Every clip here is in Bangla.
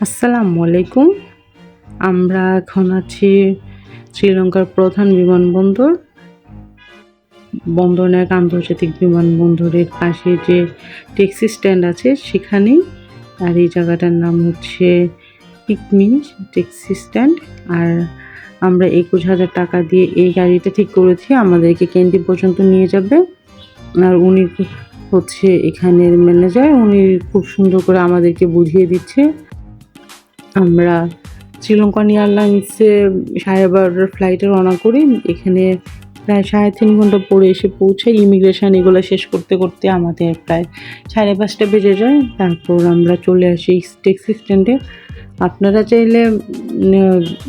আসসালামু আলাইকুম। আমরা এখন আছি শ্রীলঙ্কার প্রধান বিমানবন্দর। বন্দরনায়ক আন্তর্জাতিক বিমানবন্দরের পাশে যে ট্যাক্সি স্ট্যান্ড আছে সেখানেই। আর এই জায়গাটার নাম হচ্ছে পিকমি ট্যাক্সি স্ট্যান্ড। আর আমরা একুশ হাজার টাকা দিয়ে এই গাড়িটা ঠিক করেছি। আমাদেরকে ক্যান্টি পর্যন্ত নিয়ে যাবে। আর উনি হচ্ছে এখানের ম্যানেজার। উনি খুব সুন্দর করে আমাদেরকে বুঝিয়ে দিচ্ছে। আমরা শ্রীলঙ্কান এয়ারলাইন্সে সাড়ে বারোটার ফ্লাইটে রওনা করি। এখানে প্রায় সাড়ে তিন ঘণ্টা পরে এসে পৌঁছাই। ইমিগ্রেশন এগুলো শেষ করতে করতে আমাদের প্রায় সাড়ে পাঁচটা বেজে যায়। তারপর আমরা চলে আসি ট্যাক্সি স্ট্যান্ডে আপনারা চাইলে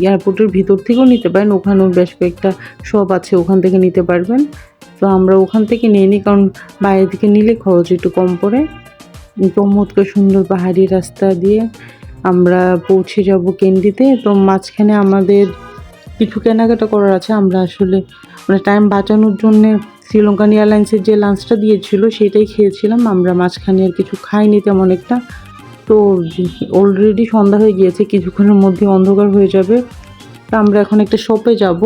এয়ারপোর্টের ভিতর থেকেও নিতে পারেন। ওখানেও বেশ কয়েকটা শপ আছে, ওখান থেকে নিতে পারবেন। তো আমরা ওখান থেকে নিয়ে নিই, কারণ বাইরে থেকে নিলে খরচ একটু কম পড়ে। চমৎকার সুন্দর পাহাড়ি রাস্তা দিয়ে আমরা পৌঁছে যাব কেন্ডিতে তো মাঝখানে আমাদের কিছু কেনাকাটা করার আছে। আমরা আসলে মানে টাইম বাঁচানোর জন্যে শ্রীলঙ্কান এয়ারলাইন্সের যে লাঞ্চটা দিয়েছিল, সেটাই খেয়েছিলাম। আমরা মাঝখানে আর কিছু খাইনি তেমন একটা। তো অলরেডি সন্ধ্যা হয়ে গিয়েছে, কিছুক্ষণের মধ্যে অন্ধকার হয়ে যাবে। তা আমরা এখন একটা শপে যাব।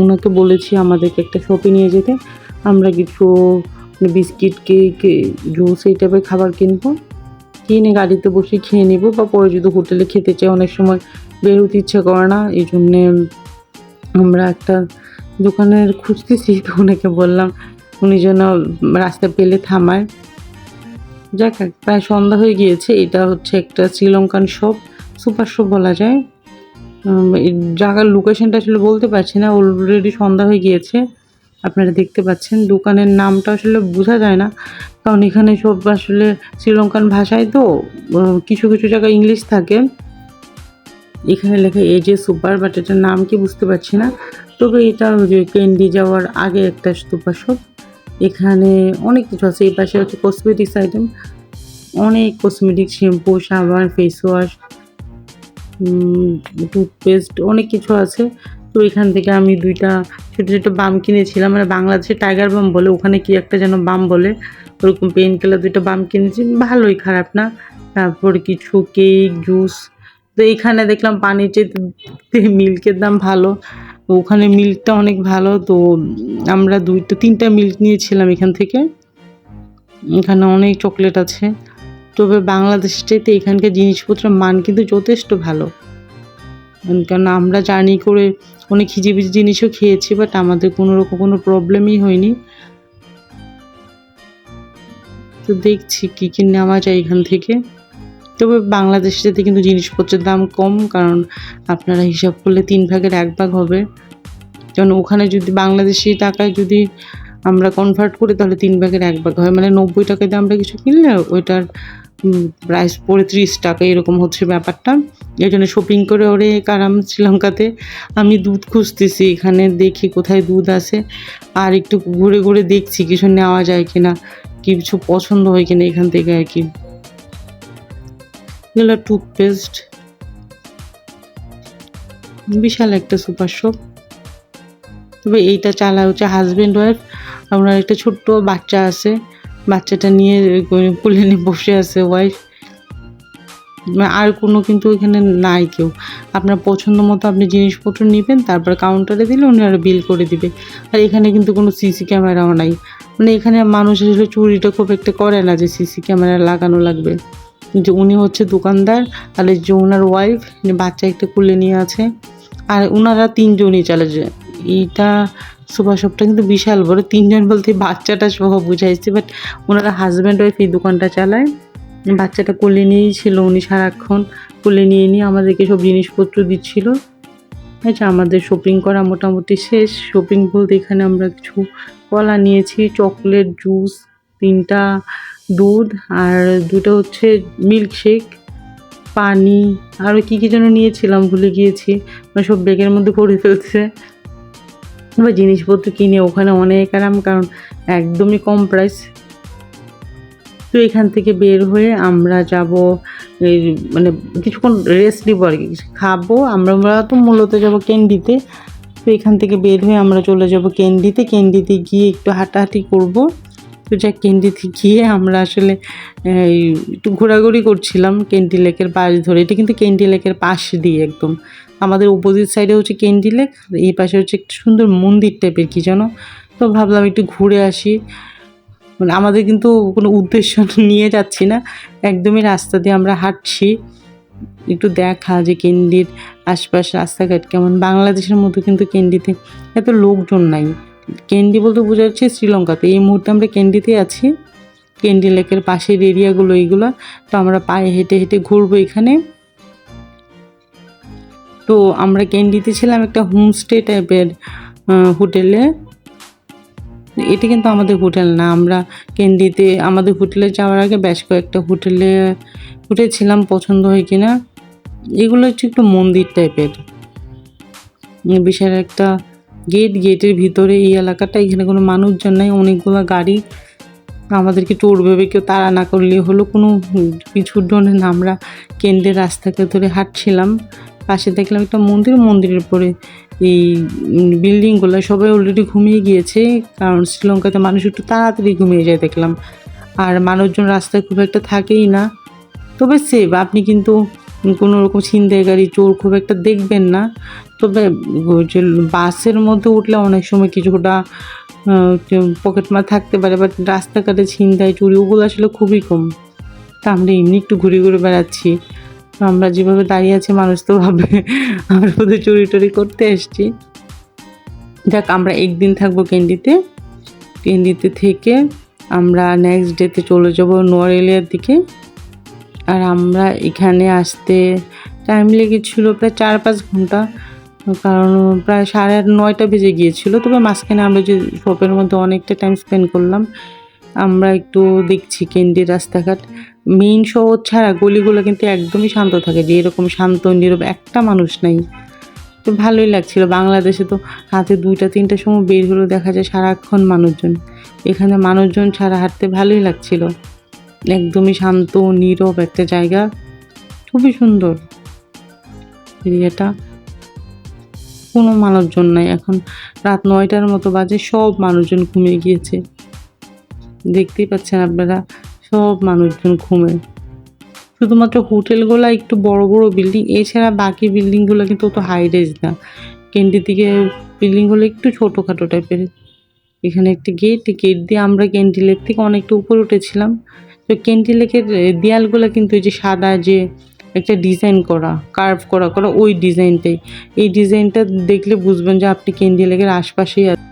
ওনাকে বলেছি আমাদেরকে একটা শপে নিয়ে যেতে। আমরা কিছু বিস্কিট কেক জুস এই টাইপের খাবার কিনবো। কিনে গাড়িতে বসে খেয়ে নিব বা পরে যদি হোটেলে খেতে চাই, অনেক সময় বেরোতে ইচ্ছে করে না, এই জন্যে আমরা একটা দোকানের খুঁজতেছি, তো ওনাকে বললাম উনি যেন রাস্তা পেলে থামায়। যাক, প্রায় সন্ধ্যা হয়ে গিয়েছে, এটা হচ্ছে একটা শ্রীলঙ্কান শপ, সুপার শপ বলা যায়। জায়গার লোকেশনটা আসলে বলতে পারছি না অলরেডি সন্ধ্যা হয়ে গিয়েছে। আপনারা দেখতে পাচ্ছেন, দোকানের নামটা আসলে বোঝা যায় না। কারণ এখানে সব আসলে শ্রীলঙ্কান ভাষায় তো কিছু কিছু জায়গায় ইংলিশ থাকে। এখানে লেখা এজে সুপার বাট এটার নাম কি বুঝতে পারছি না। তবে এটা যে ক্যান্ডি যাওয়ার আগে একটা সুপার শপ। এখানে অনেক কিছু আছে, এই পাশে হচ্ছে কসমেটিক্স আইটেম অনেক কসমেটিক শ্যাম্পু সাবান ফেস ওয়াশ টুথপেস্ট অনেক কিছু আছে। তো এখান থেকে আমি দুইটা ছোটো ছোটো বাম কিনেছিলাম মানে বাংলাদেশে টাইগার বাম বলে, ওখানে কি একটা যেন বাম বলে, ওরকম পেন কিলার দুইটা বাম কিনেছি, ভালোই খারাপ না? তারপর কিছু কেক জুস তো এইখানে দেখলাম পানির চেয়ে মিল্কের দাম ভালো, ওখানে মিল্কটা অনেক ভালো, তো আমরা দুইটা তিনটা মিল্ক নিয়েছিলাম এখান থেকে। এখানে অনেক চকলেট আছে, তবে বাংলাদেশের চাইতে এখানকার জিনিসপত্রের মান কিন্তু যথেষ্ট ভালো। কারণ আমরা জার্নি করে অনেক হিজিবিজি জিনিসও খেয়েছি বাট আমাদের কোনো রকম কোনো প্রবলেমই হয়নি। তো দেখছি কী কী নেওয়া যায় এখান থেকে। তবে বাংলাদেশেতে কিন্তু জিনিসপত্রের দাম কম, কারণ আপনারা হিসাব করলে তিন ভাগের এক ভাগ হবে। যেমন ওখানে যদি বাংলাদেশি টাকায় যদি আমরা কনভার্ট করি, তাহলে তিন ভাগের এক ভাগ হয়। মানে নব্বই টাকা দিয়ে আমরা কিছু কিনলে ওইটার পড়ে ত্রিশ টাকা এরকম হচ্ছে ব্যাপারটা। এই জন্য শপিং করে ওরে কারাম শ্রীলঙ্কাতে। আমি দুধ খুঁজতেছি এখানে, দেখি কোথায় দুধ আছে। আর একটু ঘুরে ঘুরে দেখছি কিছু নেওয়া যায় কিনা, কিছু পছন্দ হয় কিনা এখান থেকে আর কি। এগুলো টুথপেস্ট বিশাল একটা সুপার শপ তবে এইটা চালা হচ্ছে হাজব্যান্ড ওয়াইফ আপনার একটা ছোট্ট বাচ্চা আছে। বাচ্চাটা নিয়ে কোলে নিয়ে বসে আছে ওয়াইফ আর কোনো কিন্তু এখানে নাই কেউ। আপনার পছন্দ মতো আপনি জিনিসপত্র নেবেন, তারপর কাউন্টারে দিলে উনি আরও বিল করে দিবে। আর এখানে কিন্তু কোনো সিসি ক্যামেরাও নাই। মানে এখানে মানুষ আসলে চুরিটা খুব একটা করে না যে সিসি ক্যামেরা লাগানো লাগবে। যে উনি হচ্ছে দোকানদার তাহলে যে ওনার ওয়াইফ বাচ্চা একটা কুলে নিয়ে আছে। আর ওনারা তিনজনই চলে যায় এইটা সুপার শপটা কিন্তু বিশাল বড়। তিনজন বলতে বাচ্চাটা সহ বুঝাইছে বাট ওনারা হাজব্যান্ড ওয়াইফ এই দোকানটা চালায়। বাচ্চাটা কোলে নিয়েই ছিল উনি সারাক্ষণ, কোলে নিয়ে নিয়ে আমাদেরকে সব জিনিসপত্র দিচ্ছিল। আচ্ছা আমাদের শপিং করা মোটামুটি শেষ। শপিং বলতে এখানে আমরা কিছু কলা নিয়েছি চকলেট জুস তিনটা দুধ, আর দুটো হচ্ছে মিল্কশেক পানি আরও কী কী যেন নিয়েছিলাম ভুলে গিয়েছি। মানে সব ব্যাগের মধ্যে ভরে ফেলছে। এবার জিনিসপত্র কিনে ওখানে অনেক আরাম, কারণ একদমই কম প্রাইস তো এখান থেকে বের হয়ে আমরা যাব মানে কিছুক্ষণ রেস্ট নিব আর কি। খাব, আমরা আমরা তো মূলত যাব ক্যান্ডিতে তো এখান থেকে বের হয়ে আমরা চলে যাব ক্যান্ডিতে ক্যান্ডিতে গিয়ে একটু হাঁটাহাঁটি করব। তো যাক ক্যান্ডিতে গিয়ে আমরা আসলে একটু ঘোরাঘুরি করছিলাম ক্যান্ডি লেকের পাশ ধরে। এটা কিন্তু ক্যান্ডি লেকের পাশ দিয়ে একদম। আমাদের অপোজিট সাইডে হচ্ছে ক্যান্ডি লেক এই পাশে হচ্ছে একটা সুন্দর মন্দির টাইপের কি যেন। তো ভাবলাম একটু ঘুরে আসি। মানে আমাদের কিন্তু কোনো উদ্দেশ্য নিয়ে যাচ্ছি না। একদমই রাস্তা দিয়ে আমরা হাঁটছি। একটু দেখা যে কেন্ডির আশপাশ রাস্তাঘাট কেমন। বাংলাদেশের মতো কিন্তু কেন্ডিতে এত লোকজন নাই। কেন্ডি বলতে বোঝা যাচ্ছে শ্রীলঙ্কাতে এই মুহূর্তে আমরা কেন্ডিতে আছি। কেন্ডি লেকের পাশের এরিয়াগুলো এইগুলো। তো আমরা পায়ে হেঁটে হেঁটে ঘুরবো এখানে। তো আমরা ক্যান্ডিতে ছিলাম একটা হোমস্টে টাইপের হোটেলে। এটা কিন্তু আমাদের হোটেল না, আমরা ক্যান্ডিতে, আমাদের হোটেলে যাওয়ার আগে বেশ কয়েকটা হোটেলে উঠেছিলাম পছন্দ হয় কিনা। এগুলো হচ্ছে একটু মন্দির টাইপের। বিশাল একটা গেট গেটের ভিতরে এই এলাকাটা, এখানে কোনো মানুষজন নাই, অনেকগুলো গাড়ি। আমাদেরকে টোর ভেবে কেউ তাড়া না করলে হলো কোনো কিছুর জন্য না, আমরা কেন্দ্রের রাস্তাকে ধরে হাঁটছিলাম। পাশে দেখলাম একটা মন্দির, মন্দিরের পরে এই বিল্ডিংগুলো সবাই অলরেডি ঘুমিয়ে গিয়েছে, কারণ শ্রীলঙ্কাতে মানুষ একটু তাড়াতাড়ি ঘুমিয়ে যায় দেখলাম। আর মানুষজন রাস্তায় খুব একটা থাকেই না। তবে সেভ আপনি কিন্তু কোনো রকম ছিনতাই গাড়ি, চোর খুব একটা দেখবেন না। তবে যে বাসের মধ্যে উঠলে অনেক সময় কিছুটা পকেট মার থাকতে পারে বাট রাস্তাঘাটে ছিনতাই, চুরি, ওগুলো আসলে খুবই কম। তা আমরা এমনি একটু ঘুরে ঘুরে বেড়াচ্ছি। আমরা যেভাবে দাঁড়িয়ে আছি, মানুষ তো ভাবে আমরা বোধহয় চুরি টুরি করতে এসছি। যাক, আমরা একদিন থাকব ক্যান্ডিতে ক্যান্ডিতে থেকে আমরা নেক্সট ডেতে চলে যাব নোয়ারেলিয়ার দিকে। আর আমরা এখানে আসতে টাইম লেগেছিল প্রায় চার পাঁচ ঘণ্টা। কারণ প্রায় সাড়ে নয়টা বেজে গিয়েছিল। তবে মাঝখানে আমরা যে শপের মধ্যে অনেকটা টাইম স্পেন্ড করলাম আমরা একটু দেখছি কেন্দ্রের রাস্তাঘাট। মেইন শহর ছাড়া গলিগুলো কিন্তু একদমই শান্ত থাকে, যে এরকম শান্ত, নীরব একটা মানুষ নাই। তো ভালোই লাগছিল। বাংলাদেশে তো হাতে দুইটা, তিনটার সময় বের হলেও দেখা যায় সারাক্ষণ মানুষজন। এখানে মানুষজন ছাড়া হাঁটতে ভালোই লাগছিল। একদমই শান্ত, নীরব একটা জায়গা। খুবই সুন্দর এরিয়াটা। কোনো মানুষজন নাই। এখন রাত নয়টার মতো বাজে, সব মানুষজন ঘুমিয়ে গিয়েছে। দেখতেই পাচ্ছেন আপনারা, সব মানুষজন ঘুমে। শুধুমাত্র হোটেলগুলো, একটু বড় বড় বিল্ডিং এছাড়া বাকি বিল্ডিংগুলো কিন্তু অত হাই রেজ না। ক্যান্ডির দিকে বিল্ডিংগুলো একটু ছোটোখাটো টাইপের এখানে একটি গেট গেট দিয়ে আমরা ক্যান্ডি লেক থেকে অনেকটা উপরে উঠেছিলাম। তো ক্যান্ডি লেকের দেয়ালগুলো কিন্তু এই যে সাদা যে একটা ডিজাইন করা কার্ভ করা করা ওই ডিজাইনটাই এই ডিজাইনটা দেখলে বুঝবেন যে আপনি ক্যান্ডি লেকের আশপাশেই আছেন।